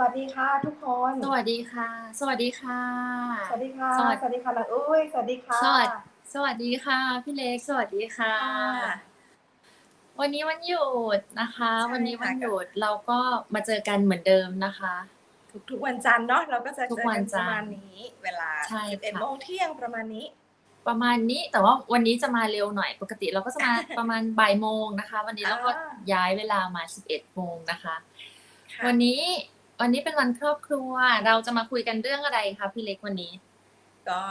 วัสดีค่ะ ทุกคน สวัสดีค่ะ สวัสดีค่ะ สวัสดีค่ะ สวัสสวัสดีค่ะน้องอุ้ย สวัสดีค่ะ สวัสสวัสดีค่ะ พี่เล็ก สวัสดีค่ะค่ะวันนี้วันหยุดนะคะใช่วันนี้วันค่ะหยุดเราก็มาเจอกันเหมือนเดิมนะคะ ทุกทุกวันจันทร์เนาะเราก็จะทุเจกอวักันนจัปนทร์ระมาณนี้เวลาใช่11ค่ะโมงเที่ยงประมาณนี้ประมาณนี้แต่ว่าวันนี้จะมาเร็วหน่อยปกติเราก็จะมาประมาณบ่ายโมงนะคะ วันนี้เราก็อ่าย้ายเวลามา 11โมงนะคะค่ะวันนี้ วันนี้เป็นวันครอบครัว เราจะมาคุยกันเรื่องอะไรคะพี่เล็กวันนี้ ก็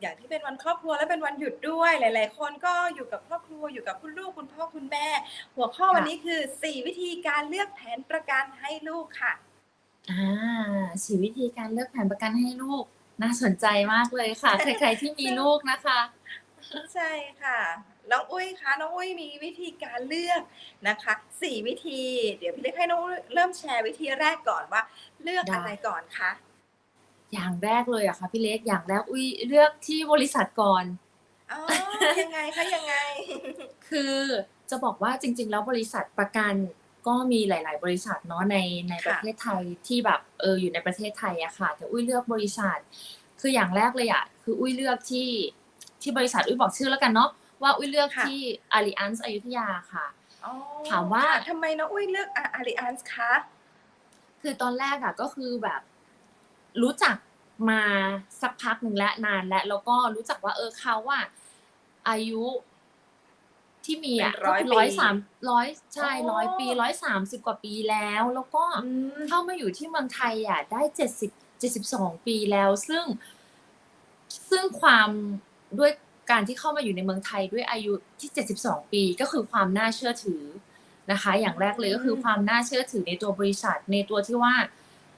อย่างที่เป็นวันครอบครัวและเป็นวันหยุดด้วย หลาย ๆ คนก็อยู่กับครอบครัวอยู่กับคุณลูกคุณพ่อคุณแม่ หัวข้อค่ะวันนี้คือ 4 วิธีการเลือกแผนประกันให้ลูกค่ะอ่าสี่วิธีการเลือกแผนประกันให้ลูก น่าสนใจมากเลยค่ะ ใคร ๆ ที่มีลูกนะคะ ใช่ค่ะ น้องอุ้ยคะน้องอุ้ยมีวิธีการเลือกนะคะสี่วิธี เดี๋ยวพี่เล็กให้น้องอุ้ยเริ่มแชร์วิธีแรกก่อนว่า เลือกได้อะไรก่อนคะอย่างแรกเลยอะค่ะพี่เล็กอย่างแรกอุ้ยเลือกที่บริษัทก่อนอ๋อยังไงคะยังไง คือจะบอกว่าจริง ๆ แล้วบริษัทประกันก็มีหลาย ๆ บริษัทเนาะในในค่ะประเทศไทยที่แบบเอออยู่ในประเทศไทยอะค่ะ แต่อุ้ยเลือกบริษัท คืออย่างแรกเลยอะคืออุ้ยเลือกที่ที่บริษัทอุ้ยบอกชื่อแล้วกันเนาะ ว่าอุ้ยเลือกที่ Allianz อยุธยาค่ะ อ๋อถามว่า ค่ะทำไมน้องอุ้ยเลือกอาริอันส์คะ คือตอนแรกอะก็คือแบบรู้จักมาสักพักหนึ่งแล้วนานแล้วแล้วก็รู้จักว่าเออเขาอะอายุที่มีอะเป็นร้อยก็ร้อยปีสามร้อยใช่อ๋อร้อยปีร้อยสามสิบกว่าปีแล้ว แล้วก็อืม เข้ามาอยู่ที่เมืองไทยอะได้เจ็ดสิบเจ็ดสิบสองปีแล้ว ซึ่งซึ่งความด้วย การที่เข้ามาอยู่ในเมืองไทยด้วยอายุที่เจ็ดสิบสองปีก็คือความน่าเชื่อถือนะคะ อย่างแรกเลยก็คือความน่าเชื่อถือในตัวบริษัท ในตัวที่ว่า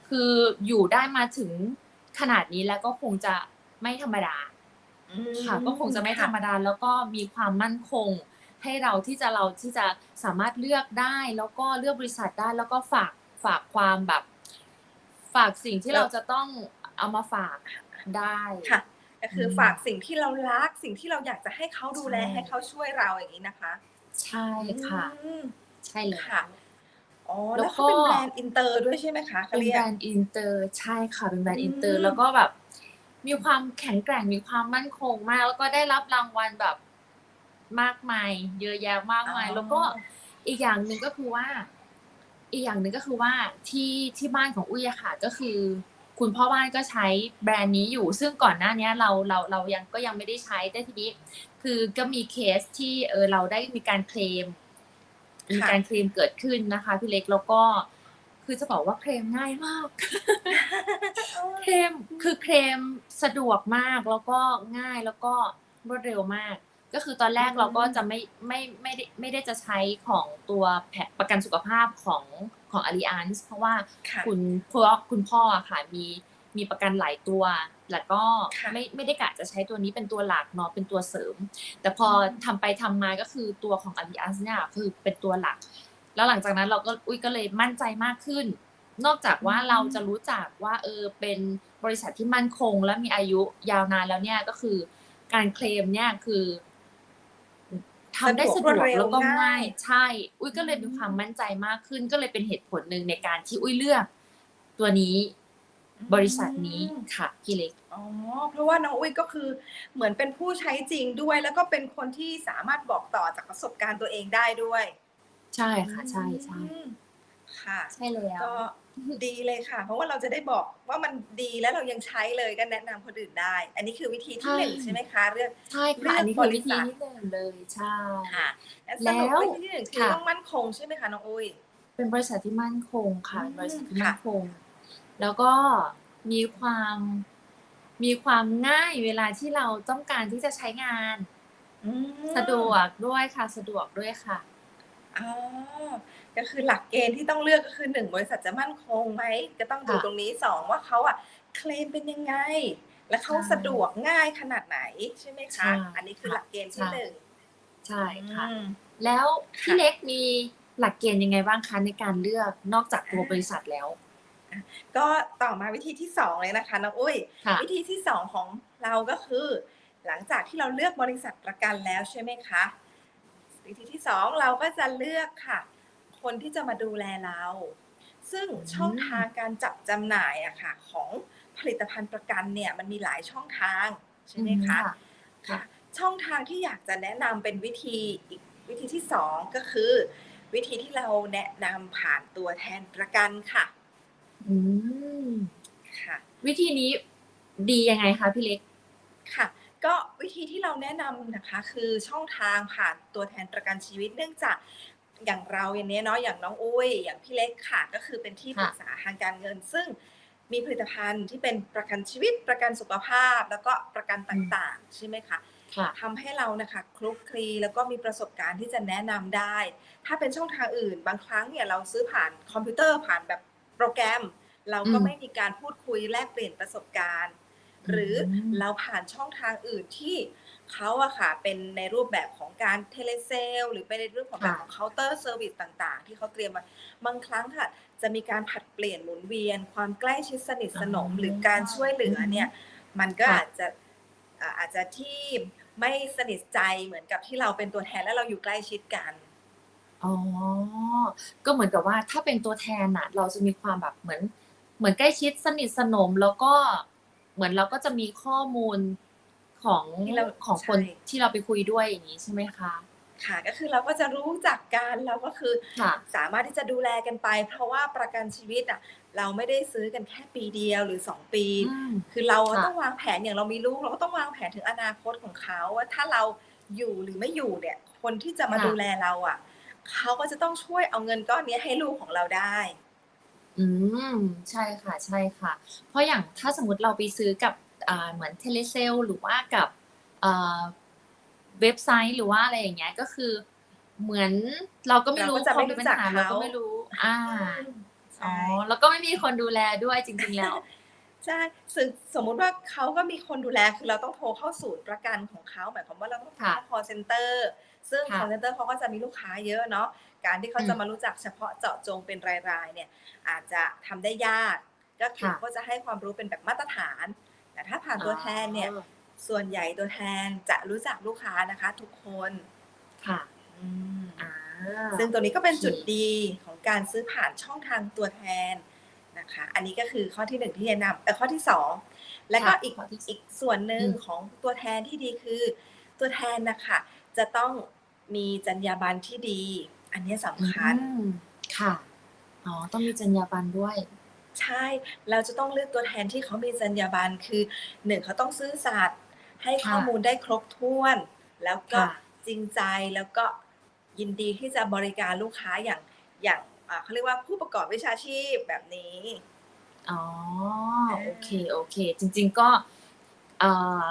คืออยู่ได้มาถึงขนาดนี้แล้วก็คงจะไม่ธรรมดาอืมค่ะก็คงจะไม่ธรรมดาแล้วก็มีความมั่นคง ให้เราที่จะเราที่จะสามารถเลือกได้ แล้วก็เลือกบริษัทได้แล้วก็ฝากฝากความแบบ ฝากสิ่งที่เราจะต้องเอามาฝากได้ค่ะ ก็คืออมฝากสิ่งที่เรารักสิ่งที่เราอยากจะให้เขาดูแลใช่ให้เขาช่วยเราอย่างนี้นะคะ ใช่ค่ะอืมใช่เลยค่ะอ๋อแล้แล้ววเขาก็เป็นแบรนด์อินเตอร์ด้วยใช่ไหมคะเขาเป็นเรียแบกรนด์อินเตอร์ใช่ค่ะเป็นแบรนด์อินเตออืร์มแล้วก็แบบ มีความแข็งแกร่งมีความมั่นคงมาก แล้วก็ได้รับรางวัลแบบมากมาย เยอะแยะมากมาย แล้วก็อีกอย่างหนึ่งก็คือว่า อีกอย่างหนึ่งก็คือว่าที่ที่บ้านของอุ้ยอะค่ะก็คือ คุณพ่อบ้านก็ใช้แบรนด์นี้อยู่ ซึ่งก่อนหน้าเนี้ยเราเราเรายังก็ยังไม่ได้ใช้แต่ทีนี้ คือก็มีเคสที่เออเราได้มีการเคลม มีค่ะการเคลมเกิดขึ้นนะคะพี่เล็กแล้วก็คือจะบอกว่าเคลมง่ายมากเคลมคือเคลมสะดวกมากแล้วก็ง่ายแล้วก็รวดเร็วมาก ก็คือตอนแรกอืมเราก็จะไม่ไม่ไม่ได้ไม่ได้จะใช้ของตัวแผนประกันสุขภาพของของ Allianz เพราะว่าค่ะคุณเพราะว่าคุณพ่ออะค่ะมีมีประกันหลายตัว แล้วก็ค่ะไม่ไม่ได้กะจะใช้ตัวนี้เป็นตัวหลักเนาะเป็นตัวเสริม แต่พออมทำไปทำมาก็คือตัวของ Allianz เนี่ยคือเป็นตัวหลัก แล้วหลังจากนั้นเราก็อุ้ยก็เลยมั่นใจมากขึ้น นอกจากว่าอืมเราจะรู้จักว่าเออเป็นบริษัทที่มั่นคง และมีอายุยาวนานแล้วเนี่ยก็คือการเคลมเนี่ยคือ ทำได้สะดวกแล้วก็ง่ายใช่ อุ้ยก็เลยมีความมั่นใจมากขึ้น ก็เลยเป็นเหตุผลหนึ่งในการที่อุ้ยเลือก ตัวนี้บริษัทนี้อืมค่ะพี่เล็กอ๋อเพราะว่าน้องอุ้ยก็คือเหมือนเป็นผู้ใช้จริงด้วย แล้วก็เป็นคนที่สามารถบอกต่อจากประสบการณ์ตัวเองได้ด้วย ใช่ค่ะ ใช่ใช่อืม ค่ะ ใช่แล้วก็ดีเลยค่ะ เพราะว่าเราจะได้บอกว่ามันดีแล้วเรายังใช้เลยก็แนะนำคนอื่นได้ อันนี้คือวิธีที่หนึ่งใช่ไหมคะ เรื่องใช่เลืค่ะอกอันนี้คือบริวิธีษัทที่หนึ่งเลยใช่ค่ะและสแล้รุปววิธีที่หนึ่งคือค่ะต้องมั่นคงใช่ไหมคะน้องอุ้ยเป็นบริษัทที่มั่นคงค่ะอืมบริษัทที่ค่ะมั่นคง แล้วก็มีความมีความง่ายเวลาที่เราต้องการที่จะใช้งานอืมสะดวกด้วยค่ะสะดวกด้วยค่ะอ๋อ ก็คือหลักเกณฑ์ที่ต้องเลือกก็คือหนึ่งบริษัทจะมั่นคงไหมจะต้องดูค่ะตรงนี้สองว่าเขาอะเคลมเป็นยังไง และเขาใช่สะดวกง่ายขนาดไหนใช่ไหมใช่คะ อันนี้คือหลักเกณฑ์ที่ใช่หนึ่งใช่ค่ะอืมแล้วพี่ค่ะเล็กมีหลักเกณฑ์ยังไงบ้างคะในการเลือกนอกจากตัวอ่าบริษัทแล้ว ก็ต่อมาวิธีที่สองเลยนะคะน้องอุ้ยค่ะวิธีที่สองของเราก็คือ หลังจากที่เราเลือกบริษัทประกันแล้วใช่ไหมคะวิธีที่สองเราก็จะเลือกค่ะ คนที่จะมาดูแลเรา ซึ่งช่องทางการจับจำหน่ายอะค่ะของผลิตภัณฑ์ประกันเนี่ยมันมีหลายช่องทางใช่ไหมคะอืค่ะช่องทางที่อยากจะแนะนำเป็นวิธีอีกวิธีที่สองก็คือ วิธีที่เราแนะนำผ่านตัวแทนประกันค่ะอืมค่ะ วิธีนี้ดียังไงคะพี่เล็กค่ะ ก็วิธีที่เราแนะนำนะคะ คือช่องทางผ่านตัวแทนประกันชีวิต เนื่องจาก อย่างเราอย่างนี้ยเนาะอย่างน้องอุ้ย อย่างพี่เล็กค่ะก็คือเป็นที่ปรึกษาทางการเงิน ซึ่งมีผลิตภัณฑ์ที่เป็นประกันชีวิตประกันสุขภาพ แล้วก็ประกันต่างๆ ใช่ไหมคะค่ะทำให้เรานะคะคลุกคลีแล้วก็มีประสบการณ์ที่จะแนะนำได้ ถ้าเป็นช่องทางอื่น บางครั้งเนี่ยเราซื้อผ่านคอมพิวเตอร์ผ่านแบบโปรแกรม เราก็อืมไม่มีการพูดคุยแลกเปลี่ยนประสบการณ์ หรืออมเราผ่านช่องทางอื่นที่ เขาอะค่ะเป็นในรูปแบบของการเทเลเซลหรือเป็นในรูปของแบบค่ะของเคาน์เตอร์เซอร์วิสต่าง ๆ ที่เขาเตรียมมาบางครั้งค่ะ จะมีการผัดเปลี่ยนหมุนเวียน ความใกล้ชิดสนิทสนมอ๋อหรือการช่วยเหลือเนี่ย มันก็ค่ะอาจจะอ่าอาจจะที่ไม่สนิทใจเหมือนกับที่เราเป็นตัวแทนและเราอยู่ใกล้ชิดกันอ๋อ ก็เหมือนกับว่าถ้าเป็นตัวแทนน่ะ เราจะมีความแบบเหมือน เหมือนใกล้ชิดสนิทสนมแล้วก็เหมือนเราก็จะมีข้อมูล ของที่เราของคนใช่ ที่เราไปคุยด้วยอย่างนี้ใช่ไหมคะ ค่ะก็คือเราก็จะรู้จักกันเราก็คือค่ะ สามารถที่จะดูแลกันไป เพราะว่าประกันชีวิตอะเราไม่ได้ซื้อกันแค่ปีเดียวหรือสองปี อืม คือเราค่ะ ต้องวางแผนอย่างเรามีลูก เราก็ต้องวางแผนถึงอนาคตของเขาว่าถ้าเราอยู่หรือไม่อยู่เนี่ย คนที่จะมาดูแลเราอะเขาก็จะต้องช่วยเอาเงินก้อนนี้ให้ลูกของเราได้ อืมใช่ค่ะ ใช่ค่ะ เพราะอย่างถ้าสมมติเราไปซื้อกับอ่า เหมือนเทเลเซลหรือว่ากับอ่าเว็บไซต์หรือว่าอะไรอย่างเงี้ยก็คือ เหมือนเราก็ไม่รู้เราก็จะไม่พอรู้จักปัญหเราก็เขาไม่รู้ อ่าใช่อ๋อแล้วก็ไม่มีคนดูแลด้วยจริง ๆแล้วใช่ซึ่งสมมุติว่าเขาก็มีคนดูแลคือเราต้องโทรเข้าศูนย์ประกันของเขาหมายความว่าเราต้องโทรค่ะเข้า call center ซึ่งค่ะ call center เขาก็จะมีลูกค้าเยอะเนาะการที่เขาอืมจะมารู้จักเฉพาะเจาะจงเป็นรายๆเนี่ยอาจจะทำได้ยากก็คือค่ะก็จะให้ความรู้เป็นแบบมาตรฐาน แต่ถ้าผ่านตัวแทนเนี่ยอ๋อส่วนใหญ่ตัวแทนจะรู้จักลูกค้านะคะ ทุกคนค่ะอืมอ่าซึ่งตัวนี้ก็เป็นโอเคจุดดีของการซื้อผ่านช่องทางตัวแทนนะคะ อันนี้ก็คือข้อที่หนึ่งที่แนะนำเออข้อที่สองแล้วก็ค่ะอีกข้อที่สองอีกส่วนหนึ่งอืมของตัวแทนที่ดีคือ ตัวแทนนะคะจะต้องมีจรรยาบรรณที่ดี อันนี้สำคัญอืมค่ะอ๋อต้องมีจรรยาบรรณด้วย ใช่ เราจะต้องเลือกตัวแทนที่เขามีจรรยาบรรณคือหนึ่งเขาต้องซื่อสัตย์ให้ค่ะข้อมูลได้ครบถ้วน แล้วก็ค่ะ จริงใจแล้วก็ยินดีที่จะบริการลูกค้าอย่างอย่างอ่าเขาเรียกว่าผู้ประกอบวิชาชีพแบบนี้อ๋อโอเคโอเค จริง ๆก็เอ่อ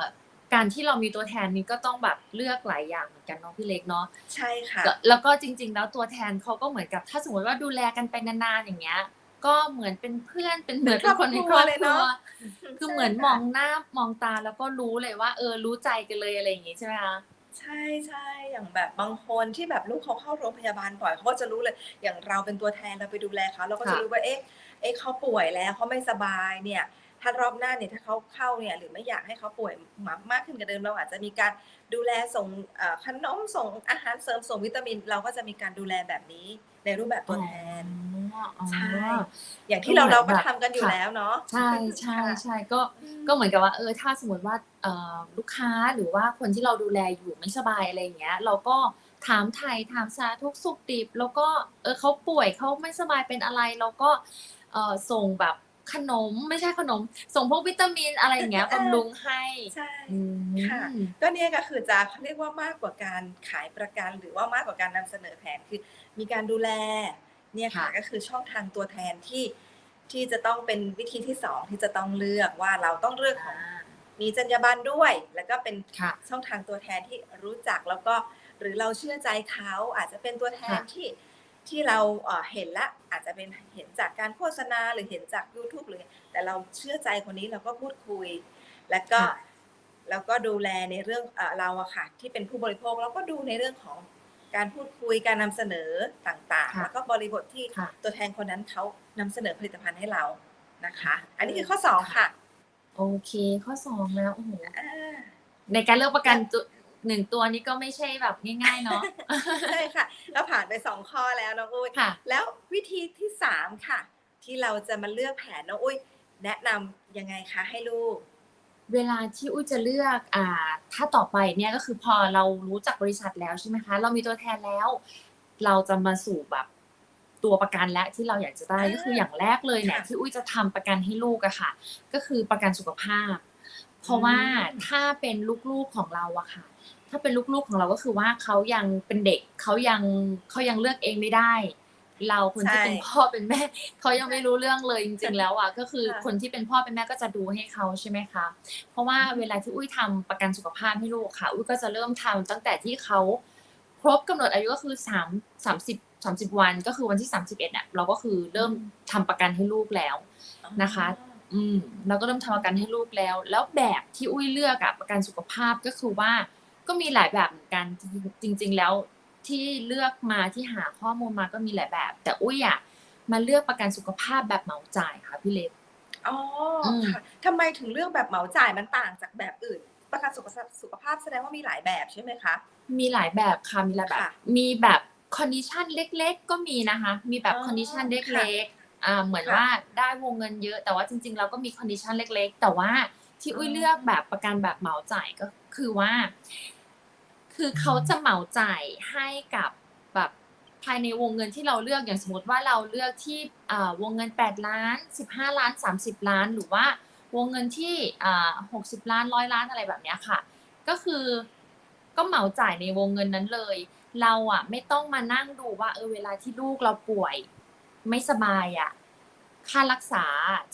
การที่เรามีตัวแทนนี้ก็ต้องแบบเลือกหลายอย่างเหมือนกันเนาะพี่เล็กเนาะใช่ค่ะ แล้วแล้วก็จริง ๆ แล้วตัวแทนเขาก็เหมือนกับถ้าสมมติว่าดูแลกันไปนานๆอย่างเงี้ย ก็เหมือนเป็นเพื่อนเป็นเหมือนเป็นคนในครอบเลยครัเนาะวคือเหมือนมองหน้ามองตาแล้วก็รู้เลยว่า เออรู้ใจกันเลยอะไรอย่างงี้ใช่ไหมคะใช่ใช่อย่างแบบบางคนที่แบบลูกเขาเข้าโรงพยาบาลบ่อยเขาก็จะรู้เลย อย่างเราเป็นตัวแทนเราไปดูแลเขาเราก็จะค่ะรู้ว่าเอ๊ะเอ๊ะเขาป่วยแล้วเขาไม่สบายเนี่ย ถ้ารอบหน้าเนี่ยถ้าเขาเข้าเนี่ยหรือไม่อยากให้เขาป่วยมากมากขึ้นกว่าเดิมเราอาจจะมีการดูแลส่งเอ่อขนมส่งอาหารเสริมส่งวิตามิน เราก็จะมีการดูแลแบบนี้ในรูปแบบตัวแทนอ๋ออ๋อใช่อย่างที่เราก็เหมืเราอนก็แบบทำกันอยู่ค่ะแล้วเนาะใช่ใช่ใช่ก็ก็เหมือนกับว่าเออถ้าสมมติว่าเอ่อลูกค้าหรือว่าคนที่เราดูแลอยู่ไม่สบายอะไรอย่างเงี้ย เราก็ถามไทยถามสาทุกสุขดิบแล้วก็เออเขาป่วยเขาไม่สบายเป็นอะไรเราก็เออส่งแบบ ขนมไม่ใช่ขนม ส่งพวกวิตามินอะไรอย่างเงี้ยเออบำรุงให้ใช่อืมค่ะก็เนี่ยก็คือจะเขาเรียกว่ามากกว่าการขายประกัน หรือว่ามากกว่าการนำเสนอแผนคือมีการดูแลเนี่ยค่ะค่ะก็คือช่องทางตัวแทนที่ที่จะต้องเป็นวิธีที่สองที่จะต้องเลือกว่าเราต้องเลือกของอ่ามีจรรยาบรรณด้วย แล้วก็เป็นค่ะช่องทางตัวแทนที่รู้จักแล้วก็หรือเราเชื่อใจเขาอาจจะเป็นตัวแทนค่ะที่ ที่เราเอ่อเห็นละอาจจะเป็นเห็นจากการโฆษณาหรือเห็นจาก YouTube หรือแต่เราเชื่อใจคนนี้เราก็พูดคุย แล้วก็ค่ะแล้วก็ดูแลในเรื่องเอ่อเราอะค่ะที่เป็นผู้บริโภคเราก็ดูในเรื่องของการพูดคุยการนำเสนอต่างๆค่ะแล้วก็บริบทที่ค่ะตัวแทนคนนั้นเขานำเสนอผลิตภัณฑ์ให้เรานะคะ อันนี้คือข้อสองค่ะ โอเค ข้อสองแล้วโอ้โหอ่าในการเลือกประกันตัว หนึ่งตัวนี้ก็ไม่ใช่แบบง่ายๆเนาะใช่ค่ะ แล้วผ่านไปสองข้อแล้วน้องอุ้ยค่ะแล้ววิธีที่สามค่ะ ที่เราจะมาเลือกแผนน้องอุ้ยแนะนำยังไงคะให้ลูก เวลาที่อุ้ยจะเลือกอ่าถ้าต่อไปเนี่ยก็คือพอเรารู้จักบริษัทแล้วใช่ไหมคะ เรามีตัวแทนแล้ว เราจะมาสู่แบบตัวประกันและที่เราอยากจะได้อ่าก็คืออย่างแรกเลยเนี่ยค่ะที่อุ้ยจะทำประกันให้ลูกอะค่ะ ก็คือประกันสุขภาพ เพราะว่าอืมถ้าเป็นลูกๆของเราอะค่ะ ถ้าเป็นลูกๆของเราก็คือว่าเขายังเป็นเด็กเขายังเขายังเลือกเองไม่ได้ เราคนที่เป็นพ่อเป็นแม่เขายังไม่รู้เรื่องเลยจริงๆแล้วอะก็คือค่ะคนที่เป็นพ่อเป็นแม่ก็จะดูให้เขาใช่ไหมคะเพราะว่าเวลาที่อุ้ยทำประกันสุขภาพให้ลูกค่ะ อุ้ยก็จะเริ่มทำตั้งแต่ที่เขาครบกำหนดอายุก็คือสามสามสิบสามสิบวันก็คือวันที่สามสิบเอ็ดอะเราก็คือเริ่มทำประกันให้ลูกแล้วนะคะ อืมเราก็เริ่มทำประกันให้ลูกแล้ว แล้วแบบที่อุ้ยเลือกอะประกันสุขภาพก็คือว่า ก็มีหลายแบบเหมือนกันจริงจริง ๆ แล้วที่เลือกมาที่หาข้อมูลมาก็มีหลายแบบ แต่อุ้ยอะมาเลือกประกันสุขภาพแบบเหมาจ่ายค่ะพี่เล็กอ๋ออมค่ะทำไมถึงเลือกแบบเหมาจ่ายมันต่างจากแบบอื่น ประกันสุขภาพสุขภาพแสดงว่ามีหลายแบบใช่ไหมคะมีหลายแบบค่ะมีหลายแบบค่ะมีแบบคอนดิชันเล็ก ๆ ก็มีนะคะ มีแบบอ๋อคอนดิชันค่ะเล็กๆอ่าเหมือนค่ะว่าได้วงเงินเยอะ แต่ว่าจริง ๆ เราก็มีคอนดิชันเล็ก ๆ แต่ว่าที่อุ้ยอ๋อเลือกแบบประกันแบบเหมาจ่ายก็คือว่า คือเขาจะเหมาจ่ายให้กับแบบภายในวงเงินที่เราเลือกอย่างสมมติว่าเราเลือกที่วงเงิน 8 ล้าน 15 ล้าน 30 ล้าน หรือว่าวงเงินที่60 ล้านร้อยล้านอะไรแบบนี้ค่ะ ก็คือก็เหมาจ่ายในวงเงินนั้นเลย เราอะไม่ต้องมานั่งดูว่าเออเวลาที่ลูกเราป่วย ไม่สบายอะค่ารักษา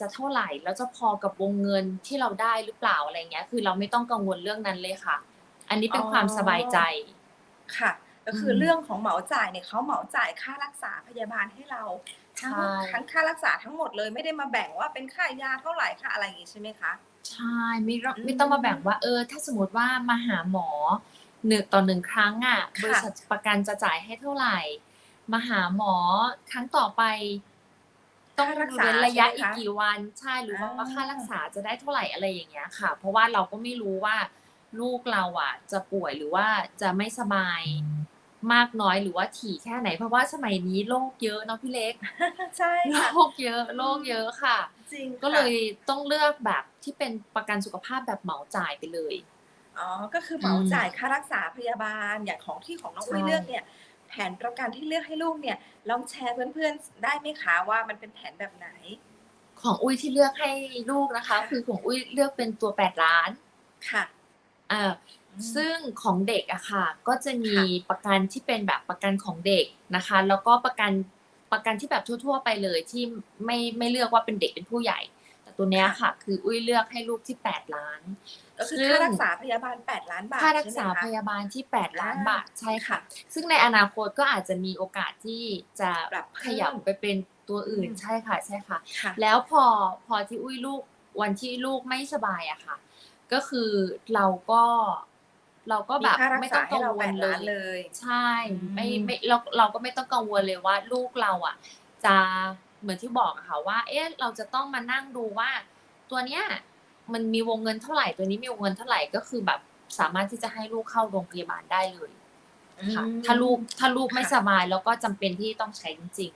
จะเท่าไหร่แล้วจะพอกับวงเงินที่เราได้หรือเปล่าอะไรเงี้ย คือเราไม่ต้องกังวลเรื่องนั้นเลยค่ะ อันนี้เป็นอ๋อความสบายใจค่ะ ก็คืออมเรื่องของเหมาจ่ายเนี่ยเขาเหมาจ่ายค่ารักษาพยาบาลให้เราทั้งใช่ทั้งค่ารักษาทั้งหมดเลยไม่ได้มาแบ่งว่าเป็นค่ายาเท่าไหร่ค่าอะไรอย่างงี้ใช่ไหมคะใช่ไม่ต้องอืมไม่ต้องมาแบ่งว่าเออ ถ้าสมมติว่ามาหาหมอหนึ่งต่อหนึ่งครั้งอะค่ะบริษัทประกันจะจ่ายให้เท่าไหร่ มาหาหมอครั้งต่อไป ต้องค่ารักษาเว้นระยะใช่ไหมอีกคะกี่วันใช่หรือว่าอ่าค่ารักษาจะได้เท่าไหร่อะไรอย่างเงี้ยค่ะ เพราะว่าเราก็ไม่รู้ว่า ลูกเราอะ จะป่วยหรือว่าจะไม่สบายมากน้อยหรือว่าถี่แค่ไหน เพราะว่าสมัยนี้โรคเยอะเนาะพี่เล็ก ใช่โรค่ะคเยอะโรคเยอะค่ะ จริงก็เลยค่ะต้องเลือกแบบที่เป็นประกันสุขภาพแบบเหมาจ่ายไปเลยอ๋อก็คือเหมาอืมจ่ายค่ารักษาพยาบาลอย่างของที่ของน้องอุ้ยใช่เลือกเนี่ย แผนประกันที่เลือกให้ลูกเนี่ยลองแชร์เพื่อนๆได้ไหมคะว่ามันเป็นแผนแบบไหน ของอุ้ยที่เลือกให้ลูกนะคะ คือของอุ้ยเลือกเป็นตัวแปดล้านค่ะ อ่าอืมซึ่งของเด็กอะค่ะ ก็จะมีค่ะประกันที่เป็นแบบประกันของเด็กนะคะ แล้วก็ประกันประกันที่แบบทั่ว ๆ ไปเลยที่ไม่ไม่เลือกว่าเป็นเด็กเป็นผู้ใหญ่ แต่ตัวเนี้ยค่ะ คืออุ้ยเลือกให้ลูกที่แปดล้านก็คือซึ่งค่ารักษาพยาบาล 8 ล้านบาทค่ารักษาใช่ไหมพคะยาบาลที่ 8 ล้านอ่าบาทใช่ค่ะค่ะ ซึ่งในอนาคตก็อาจจะมีโอกาสที่จะปรับเพิ่มขยับไปเป็นตัวอื่นอืมใช่ค่ะใช่ค่ะค่ะ แล้วพอพอที่อุ้ยลูกวันที่ลูกไม่สบายอะค่ะ ก็คือเราก็เราก็แบบมีค่ารักไม่ษาต้องกังให้เราวแปลดเลล้านยเลย ใช่อืมไม่ไม่เราเราก็ไม่ต้องกังวลเลยว่า ลูกเราอะ จะเหมือนที่บอกอะค่ะว่า เอ๊ะเราจะต้องมานั่งดูว่า ตัวเนี้ยมันมีวงเงินเท่าไหร่ตัวนี้มีวงเงินเท่าไหร่ก็คือแบบสามารถที่จะให้ลูกเข้าโรงพยาบาลได้เลยค่ะอืมถ้าลูกถ้าลูกไม่ค่ะสบายแล้วก็จำเป็นที่ต้องใช้จริง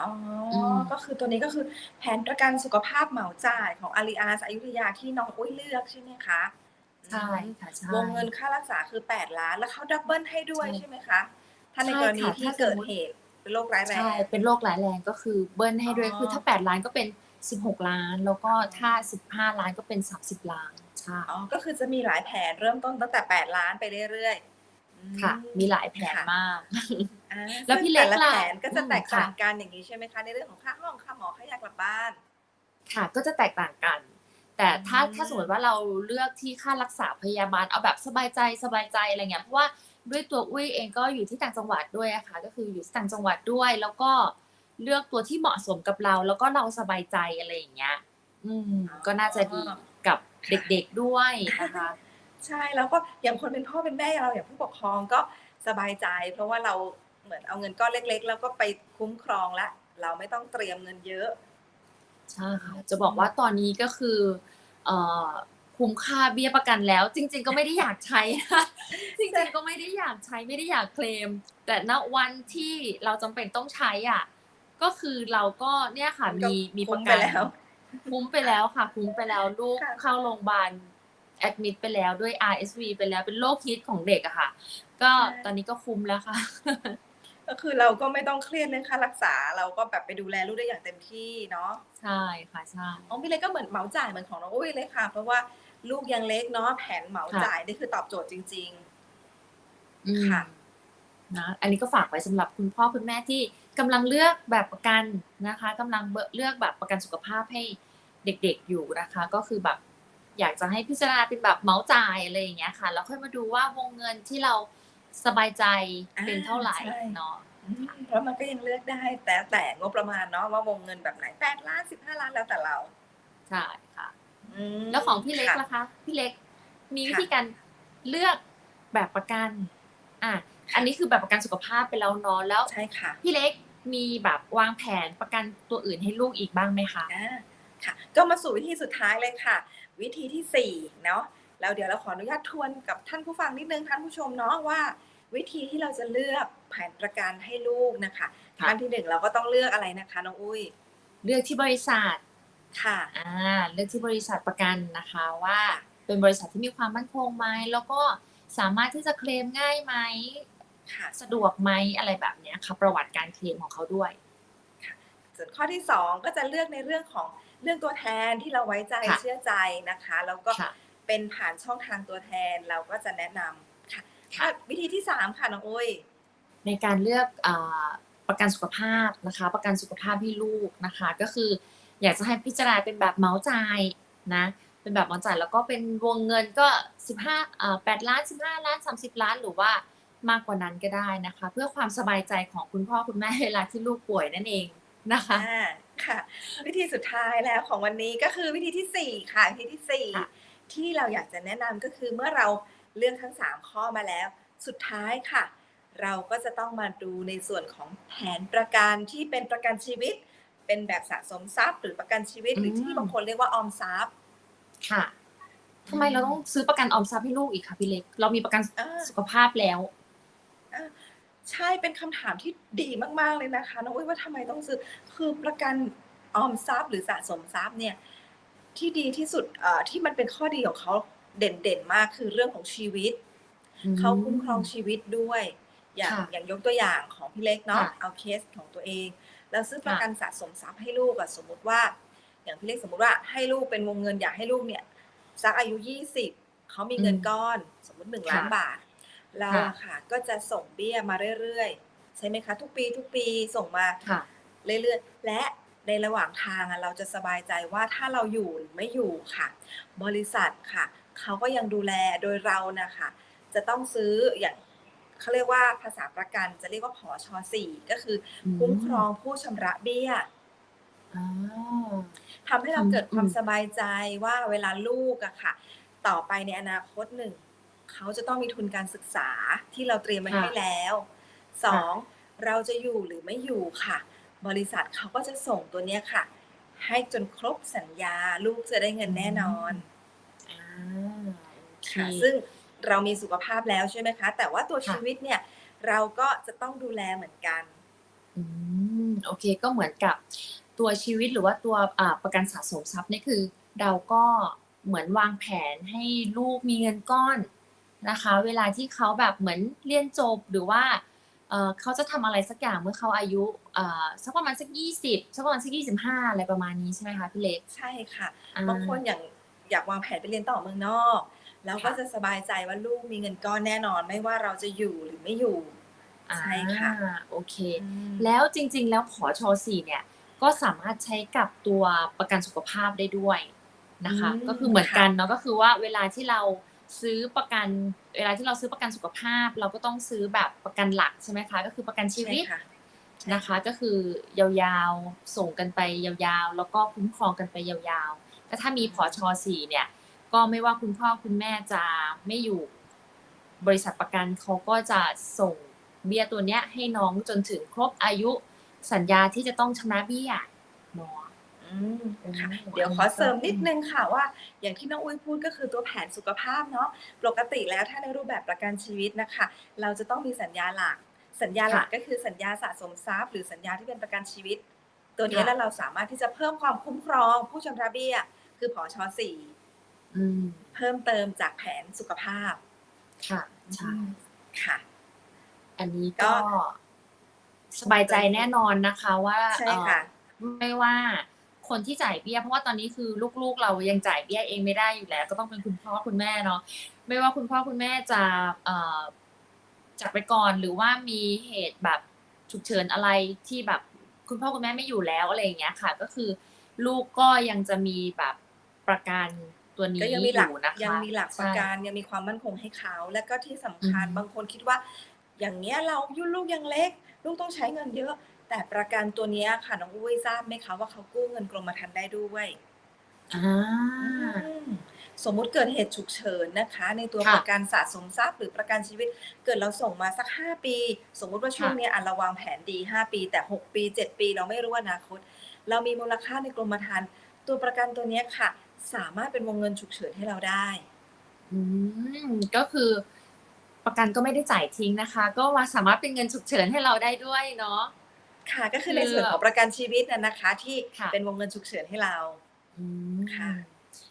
อ๋ออมก็คือตัวนี้ก็คือแผนประกันสุขภาพเหมาจ่ายของอารีอาสอยุธยาที่น้องอุ้ยเลือกใช่ไหมคะๆใช่ค่ะใช่ วงเงินค่ารักษาคือ 8 ล้าน แล้วเขาดับเบิลให้ด้วยใช่ ใช่ไหมคะ ถ้าในใช่กรณีค่ะ ที่ถ้าสมมุติเกิดเหตุเป็นโรคร้ายแรงใช่เป็นโรคร้ายแรงก็คือเบิ้ลให้ด้วยอ๋อคือถ้า 8 ล้านก็เป็น 16 ล้าน แล้วก็ถ้า 15 ล้านก็เป็น 30 ล้านใช่ อ๋อ ก็คือจะมีหลายแผนเริ่มต้นตั้งแต่ 8 ล้านไปเรื่อยๆอืม ค่ะ มีหลายแผนค่ะมาก อ่าแล้วพี่เล็กซึ่งแต่ล่ะแผนก็จะแตกต่างอืมค่ะ กันอย่างนี้ใช่ไหมคะ ในเรื่องของค่าห้องค่าหมอค่ายากลับบ้าน ค่ะก็จะแตกต่างกัน แต่ถ้าอืม ถ้าสมมติว่าเราเลือกที่ค่ารักษาพยาบาลเอาแบบสบายใจสบายใจอะไรเงี้ยเพราะว่าด้วยตัวอุ้ยเองก็อยู่ที่ต่างจังหวัดด้วยอะค่ะก็คืออยู่ที่ต่างจังหวัดด้วย แล้วก็เลือกตัวที่เหมาะสมกับเรา แล้วก็เราสบายใจอะไรอย่างเงี้ย อืมก็น่าจะดีกับเด็กๆด้วยนะคะ ใช่แล้วก็อย่างคนเป็นพ่อเป็นแม่เราอย่างผู้ปกครองก็สบายใจ เพราะว่าเราเหมือนเอาเงินก้อนเล็ก ๆ แล้วก็ไปคุ้มครองละเราไม่ต้องเตรียมเงินเยอะใช่ค่ะจะบอกว่าตอนนี้ก็คือเอ่อคุ้มค่าเบี้ยประกันแล้ว จริง ๆ ก็ไม่ได้อยากใช้นะจริงๆก็ไม่ได้อยากใช้ไม่ได้อยากเคลม แต่ณวันที่เราจำเป็นต้องใช้อะก็ก็คือเราก็เนี่ยค่ะมันก็มีมีปคุ้ระมกัไปนแล้ว คุ้มไปแล้วค่ะ คุ้มไปแล้วลูกค่ะเข้าโรงพยาบาล แอดมิดไปแล้วด้วย RSV ไปแล้วเป็นโรคฮิตของเด็กอะค่ะ ก็ตอนนี้ก็คุ้มแล้วค่ะ ก็คือเราก็ไม่ต้องเครียดเรื่องค่ารักษา เราก็แบบไปดูแลลูกได้อย่างเต็มที่เนาะใช่ค่ะใช่น้องพี่เล็กก็เหมือนเหมาจ่ายเหมือนของน้องอุ้ยเลยค่ะ เพราะว่าลูกยังเล็กเนาะแผนเหมาจ่ายนี่คือตอบโจทย์จริงอืมค่ะนะอันนี้ก็ฝากไว้สำหรับคุณพ่อคุณแม่ที่กำลังเลือกแบบประกันนะคะกำลังเลือกแบบประกันสุขภาพให้เด็กๆอยู่นะคะ ก็คือแบบ อยากจะให้พิจารณาเป็นแบบเหมาจ่ายอะไรอย่างเงี้ยค่ะ แล้วค่อยมาดูว่าวงเงินที่เราสบายใจเป็นเท่าไหร่อ่าใช่เนาะๆอืมเพราะมันก็ยังเลือกได้ แต่แต่งบประมาณเนาะว่าวงเงินแบบไหนแปดล้านสิบห้าล้านแล้วแต่เราใช่ค่ะอืมแล้วของพี่เล็กค่ะล่ะคะ พี่เล็กมีวิค่ะธีการเลือกแบบประกัน อะอันนี้คือแบบประกันสุขภาพไปแล้วเนาะแล้วใช่ค่ะ พี่เล็กมีแบบวางแผนประกันตัวอื่นให้ลูกอีกบ้างไหมคะอ่าค่ะ ก็มาสู่วิธีสุดท้ายเลยค่ะ วิธีที่สี่เนาะแล้วเดี๋ยวเราขออนุญาตทวนกับท่านผู้ฟังนิดนึงท่านผู้ชมเนาะว่า วิธีที่เราจะเลือกแผนประกันให้ลูกนะคะค่ะขั้นที่หนึ่งเราก็ต้องเลือกอะไรนะคะน้องอุ้ย เลือกที่บริษัทค่ะอ่าเลือกที่บริษัทประกันนะคะว่าเป็นบริษัทที่มีความมั่นคงไหมแล้วก็สามารถที่จะเคลมง่ายไหมค่ะสะดวกไหมอะไรแบบเนี้ยค่ะประวัติการเคลมของเขาด้วยส่วนข้อที่สองก็จะเลือกในเรื่องของ เรื่องตัวแทนที่เราไว้ใจค่ะเชื่อใจนะคะ แล้วก็ค่ะเป็นผ่านช่องทางตัวแทนเราก็จะแนะนำค่ะค่ะอะวิธีที่สามค่ะน้องอุ้ยในการเลือกอาประกันสุขภาพนะคะ ประกันสุขภาพให้ลูกนะคะ ก็คือ อยากจะให้พิจารณาเป็นแบบเหมาจ่ายนะเป็นแบบเหมาจ่ายแล้วก็เป็นวงเงินก็ 15อ่า8ล้าน 15 ล้าน 30 ล้าน หรือว่ามากกว่านั้นก็ได้นะคะ เพื่อความสบายใจของคุณพ่อคุณแม่เวลาที่ลูกป่วยนั่นเองนะคะอ่า ค่ะ วิธีสุดท้ายแล้วของวันนี้ก็คือวิธีที่สี่ค่ะ วิธีที่สี่ค่ะที่เราอยากจะแนะนำก็คือเมื่อเราเลือกทั้งสามข้อมาแล้ว สุดท้ายค่ะ เราก็จะต้องมาดูในส่วนของแผนประกันที่เป็นประกันชีวิต เป็นแบบสะสมทรัพย์ หรือประกันชีวิต หรือที่บางคนเรียกว่าออมทรัพย์ค่ะทำไมเราต้องซื้อประกันออมทรัพย์ให้ลูกอีกคะพี่เล็ก เรามีประกันอ่า สุขภาพแล้ว ใช่เป็นคำถามที่ดีมากๆเลยนะคะน้องอุ้ยว่าทำไมต้องซื้อคือประกันออมทรัพย์หรือสะสมทรัพย์เนี่ยที่ดีที่สุดเอ่อที่มันเป็นข้อดีของเขาเด่นๆมากคือเรื่องของชีวิตเขาคุ้มครองชีวิตด้วย อย่างค่ะอย่างยกตัวอย่างของพี่เล็กเนาะค่ะเอาเคสของตัวเองแล้วซื้อประค่ะกันสะสมทรัพย์ให้ลูกอะสมมุติว่า อย่างพี่เล็กสมมุติว่าให้ลูกเป็นวงเงินอยากให้ลูกเนี่ยสักอายุยี่สิบเขามีเงินอืมก้อน สมมติหนึ่งล้านค่ะบาท เราค่ะอะค่ะ ก็จะส่งเบี้ยมาเรื่อยๆ ใช่ไหมคะ ทุกปีทุกปีส่งมาค่ะเรื่อยๆ และในระหว่างทางอะเราจะสบายใจว่าถ้าเราอยู่หรือไม่อยู่ค่ะ บริษัทค่ะเขาก็ยังดูแลโดยเรานะคะจะต้องซื้ออย่างเขาเรียกว่าภาษาประกันจะเรียกว่าผอชสี่ก็คืออมคุ้มครองผู้ชำระเบี้ยอ๋อทำให้เราทำเกิดความอืมสบายใจว่าเวลาลูกอะค่ะ ต่อไปในอนาคตหนึ่ง เขาจะต้องมีทุนการศึกษาที่เราเตรียมไว้ให้แล้วสองเราจะอยู่หรือไม่อยู่ค่ะ บริษัทเขาก็จะส่งตัวเนี้ยค่ะ ให้จนครบสัญญาลูกจะได้เงินแน่นอนอ่าโอเคค่ะซึ่งเรามีสุขภาพแล้วใช่ไหมคะ แต่ว่าตัวค่ะชีวิตเนี่ย เราก็จะต้องดูแลเหมือนกันอืมโอเคก็เหมือนกับตัวชีวิตหรือว่าตัวอ่าประกันสะสมทรัพย์นี่คือ เราก็เหมือนวางแผนให้ลูกมีเงินก้อน นะคะ เวลาที่เขาแบบเหมือนเรียนจบหรือว่าเอ่อเขาจะทำอะไรสักอย่างเมื่อเขาอายุเอ่อสักประมาณสักยี่สิบสักประมาณสักยี่สิบห้าอะไรประมาณนี้ใช่ไหมคะพี่เล็กใช่ค่ะอ่บางคนอย่างอยากวางแผนไปเรียนต่อเมืองนอก แล้วก็ค่ะจะสบายใจว่าลูกมีเงินก้อนแน่นอนไม่ว่าเราจะอยู่หรือไม่อยู่ใช่ค่ะอ่าโอเคอืมแล้วจริง ๆ แล้วขอชอสี่เนี่ย ก็สามารถใช้กับตัวประกันสุขภาพได้ด้วยนะคะอืมก็คือเหมือนกันค่ะเนาะก็คือว่าเวลาที่เรา ซื้อประกันเวลาที่เราซื้อประกันสุขภาพ เราก็ต้องซื้อแบบประกันหลักใช่ไหมคะ ก็คือประกันชีวิตใช่ค่ะนะคะ ก็คือยาวๆส่งกันไปยาวๆ แล้วก็คุ้มครองกันไปยาวๆแต่ถ้ามีพอชอสี่เนี่ย ก็ไม่ว่าคุณพ่อคุณแม่จะไม่อยู่บริษัทประกันเขาก็จะส่งเบี้ยตัวเนี้ยให้น้องจนถึงครบอายุสัญญาที่จะต้องชำระเบี้ยเนาะอืม ค่ะอืมเดี๋ยวขอเสริมนิดนึงค่ะว่า อย่างที่น้องอุ้ยพูดก็คือตัวแผนสุขภาพเนาะปกติแล้วถ้าในรูปแบบประกันชีวิตนะคะ เราจะต้องมีสัญญาหลัก สัญญาหลักค่ะก็คือสัญญาสะสมทรัพย์ หรือสัญญาที่เป็นประกันชีวิต ตัวนี้ค่ะแล้วเราสามารถที่จะเพิ่มความคุ้มครอง ผู้ชำระเบี้ย คือผอชสี่อืมเพิ่มเติมจากแผนสุขภาพ ค่ะใช่ค่ะ อันนี้ก็ก็สบายใจแน่นอนนะคะว่าใช่ค่ะเอ่อไม่ว่า คนที่จ่ายเบี้ย เพราะว่าตอนนี้คือลูกๆ เรายังจ่ายเบี้ยเองไม่ได้อยู่แล้ว ก็ต้องเป็นคุณพ่อคุณแม่เนาะไม่ว่าคุณพ่อคุณแม่จะเอ่อจากไปก่อนหรือว่ามีเหตุแบบฉุกเฉินอะไรที่แบบคุณพ่อคุณแม่ไม่อยู่แล้วอะไรอย่างเงี้ยค่ะ ก็คือ ลูกก็ยังจะมีแบบประกันตัวนี้ก็ยังอมีหลักยู่นะคะยังมีหลักประใช่กันยังมีความมั่นคงให้เขา และก็ที่สำคัญอืมบางคนคิดว่า อย่างเนี้ยเรายุ่ลูกยังเล็ก ลูกต้องใช้เงินเยอะ แต่ประกันตัวเนี้ยค่ะน้องอุ้ยทราบไหมคะว่าเขากู้เงินกรมธรรม์ได้ด้วยอ่าอืมสมมุติเกิดเหตุฉุกเฉินนะคะ ในตัวค่ะประกันสะสมทรัพย์หรือประกันชีวิต เกิดเราส่งมาสัก 5 ปี สมมุติว่าช่วงค่ะเนี้ยอะเราวางแผนดี 5 ปี แต่ 6 ปี 7 ปีเราไม่รู้อนาคต เรามีมูลค่าในกรมธรรม์ตัวประกันตัวเนี้ยค่ะ สามารถเป็นวงเงินฉุกเฉินให้เราได้อืมก็คือประกันก็ไม่ได้จ่ายทิ้งนะคะ ก็ว่าสามารถเป็นเงินฉุกเฉินให้เราได้ด้วยเนาะ ค่ะ ก็คือคือในส่วนของประกันชีวิตน่ะนะคะ ที่ค่ะ เป็นวงเงินฉุกเฉินให้เรา อืมค่ะ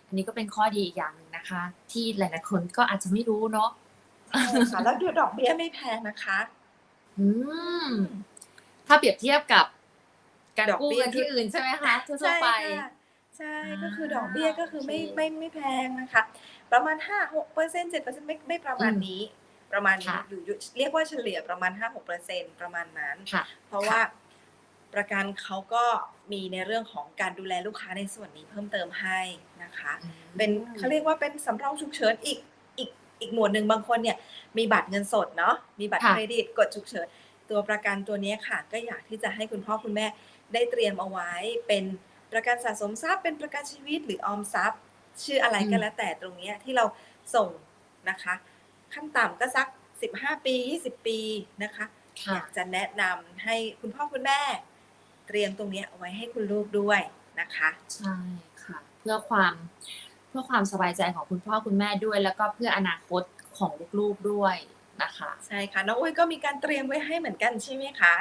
อันนี้ก็เป็นข้อดีอีกอย่างหนึ่งนะคะ ที่หลายๆคนก็อาจจะไม่รู้เนาะใช่ค่ะ แล้วดูดอกเบี้ยไม่แพงนะคะ อืม ถ้าเปรียบเทียบกับ การดอกกู้เบี้ย เงินที่อื่นใช่ไหมคะทั่วๆไปใช่ค่ะใช่อ่าก็คือดอกเบี้ยก็คือไม่โอเคไม่ไม่แพงนะคะ ประมาณห้าหกเปอร์เซ็นต์เจ็ดเปอร์เซ็นต์ไม่ไม่ประมาณอืมนี้ ประมาณนี้ค่ะ อยู่อยู่เรียกว่าเฉลี่ยประมาณห้าหกเปอร์เซ็นต์ประมาณนั้น ค่ะ เพราะว่า ประกันเขาก็มีในเรื่องของการดูแลลูกค้าในส่วนนี้เพิ่มเติมให้นะคะ เป็นเขาเรียกว่าเป็นสำรองฉุกเฉินอีกอีกอีกหมวดหนึ่งบางคนเนี่ยมีบัตรเงินสดเนาะมีบัตรค่ะเครดิตกดฉุกเฉินตัวประกันตัวเนี้ยค่ะ ก็อยากที่จะให้คุณพ่อคุณแม่ได้เตรียมเอาไว้เป็นประกันสะสมทรัพย์ เป็นประกันชีวิตหรือออมทรัพย์ ชื่ออะไรก็แล้วแต่ตรงเนี้ยที่เราส่งนะคะ ขั้นต่ำก็สัก 15 ปี 20 ปีนะคะอค่ะยากจะแนะนำให้คุณพ่อคุณแม่ เตรียมตรงเนี้ยเอาไว้ให้คุณลูกด้วยนะคะใช่ค่ะ เพื่อความเพื่อความสบายใจของคุณพ่อคุณแม่ด้วย แล้วก็เพื่ออนาคตของลูกๆด้วยนะคะใช่ค่ะน้องอุ้ยก็มีการเตรียมไว้ให้เหมือนกันใช่ไหมคะ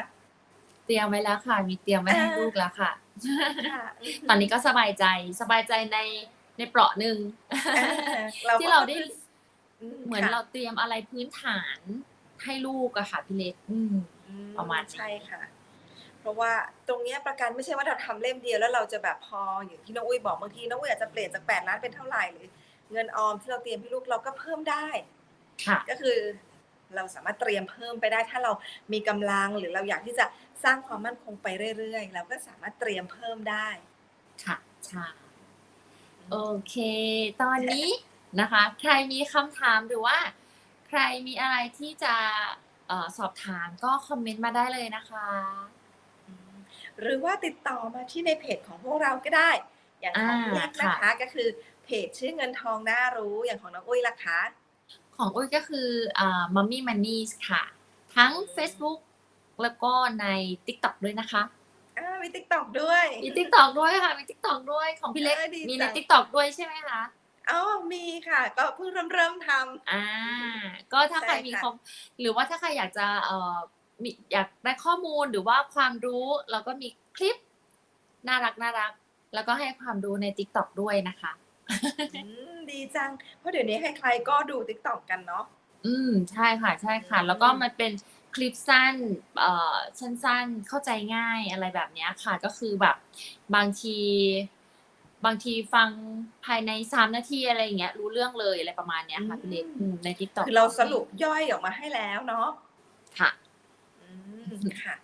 เตรียมไว้แล้วค่ะ มีเตรียมไว้ให้อ่าลูกแล้วค่ะค่ะ ตอนนี้ก็สบายใจสบายใจในในเปราะหนึ่งอ่าที่เราได้อืเหมือนค่ะเราเตรียมอะไรพื้นฐานให้ลูกอะค่ะพี่เล็กอืมอืประมาณนี้ใช่ค่ะ เพราะว่าตรงเนี้ยประกันไม่ใช่ว่าเราทำเล่มเดียวแล้วเราจะแบบพออย่างที่น้องอุ้ยบอกบางทีน้องอุ้ยอาจจะเปลี่ยนจากแปดล้านเป็นเท่าไหร่หรือเงินออมที่เราเตรียมให้ลูกเราก็เพิ่มได้ค่ะก็คือเราสามารถเตรียมเพิ่มไปได้ถ้าเรามีกำลังหรือเราอยากที่จะสร้างความมั่นคงไปเรื่อยๆ เราก็สามารถเตรียมเพิ่มได้ ค่ะใช่โอเค ตอนนี้นะคะ ใครมีคำถามหรือว่า ใครมีอะไรที่จะเอ่อสอบถามก็คอมเมนต์มาได้เลยนะคะ หรือว่าติดต่อมาที่ในเพจของพวกเราก็ได้ อย่างของอ่าเล็กนะคะก็คือเพจชื่อเงินทองน่ารู้อย่างของน้องอุ้ยล่ะคะ ของอุ้ยก็คืออ่า Mummy Money ค่ะ ทั้ง Facebook แล้วก็ใน TikTok ด้วยนะคะอ่ามีติ๊กต็อกด้วย มี TikTok ด้วยค่ะ มี TikTok ด้วยของพี่เล็กเออดีมีจัในง TikTok ด้วยใช่ไหมคะอ๋อมีค่ะ ก็เพิ่งเริ่มเริ่มทำอ่า ก็ถ้าใครใช่มีค่ะคอมหรือว่าถ้าใครอยากจะเอ่อ มีอยากได้ข้อมูลหรือว่าความรู้เราก็มีคลิปน่ารักน่ารัก แล้วก็ให้ความรู้ใน TikTok ด้วยนะคะอืมดีจัง เพราะเดี๋ยวนี้ใครๆก็ดูติ๊กต็อกกันเนาะอืมใช่ค่ะใช่ค่ะอืมแล้วก็มันเป็นคลิปสั้นเอ่อสั้นๆ เข้าใจง่ายอะไรแบบเนี้ยค่ะก็คือแบบบางที บางทีฟังภายในสามนาทีอะไรอย่างเงี้ยรู้เรื่องเลยอะไรประมาณเนี้ยค่ะพี่เล็กอืมใน TikTok คือเราสรุปย่อยออกมาให้แล้วเนาะค่ะอืม ค่ะ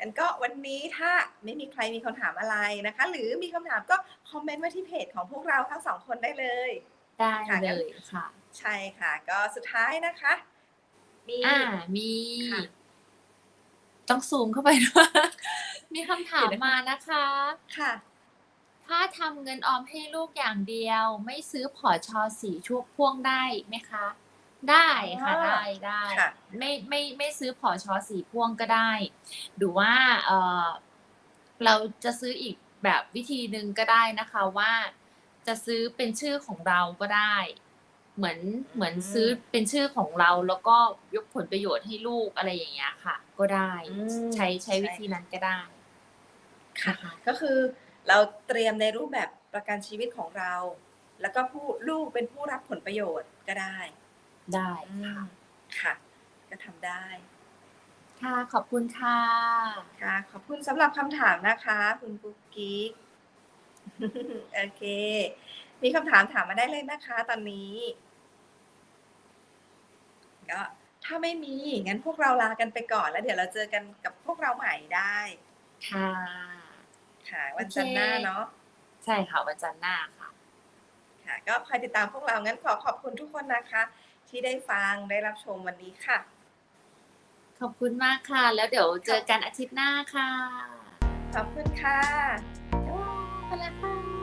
งั้นก็วันนี้ถ้าไม่มีใครมีคำถามอะไรนะคะ หรือมีคำถามก็คอมเมนต์ไว้ที่เพจของพวกเราทั้งสองคนได้เลย ได้ค่ะงั้เลนยค่ะ ใช่ค่ะ ก็สุดท้ายนะคะ มีอ่ามีค่ะต้องซูมเข้าไปด้วยมีคำถามเดี๋ยวนะคะมานะคะ ค่ะ ถ้าทำเงินออมให้ลูกอย่างเดียว ไม่ซื้อพอชอสีช่วงพ่วงได้ไหมคะ ได้ค่ะอ๋อได้ได้ค่ะไม่ไม่ไม่ซื้อพอชอสีพ่วงก็ได้ หรือว่าเออเราจะซื้ออีกแบบวิธีหนึ่งก็ได้นะคะว่า จะซื้อเป็นชื่อของเราก็ได้ เหมือนเหมือนอืมซื้อเป็นชื่อของเราแล้วก็ยกผลประโยชน์ให้ลูกอะไรอย่างเงี้ยค่ะ ก็ได้อืมใช้ใช้ใช่วิธีนั้นก็ได้ค่ะนะคะก็คือเราเตรียมในรูปแบบประกันชีวิตของเรา แล้วก็ผู้ลูกเป็นผู้รับผลประโยชน์ก็ได้ ได้อืมค่ะ ก็ทำได้ ค่ะขอบคุณค่ะ ค่ะ ขอบคุณสำหรับคำถามนะคะ คุณกุ๊กกิ๊กโอเค มีคำถามถามมาได้เลยนะคะ ตอนนี้ก็ถ้าไม่มีงั้นพวกเราลากันไปก่อนแล้ว เดี๋ยวเราเจอกันกับพวกเราใหม่ได้ ค่ะ ค่ะวันจันทร์หน้าเนาะใช่ค่ะวันจันทร์หน้าค่ะ ค่ะ ก็คอยติดตามพวกเรางั้นขอขอบคุณทุกคนนะคะ ที่ได้ฟังได้รับชมวันนี้ค่ะ ขอบคุณมากค่ะ แล้วเดี๋ยวเจอกันอาทิตย์หน้าค่ะ ขอบคุณค่ะไปแล้วค่ะ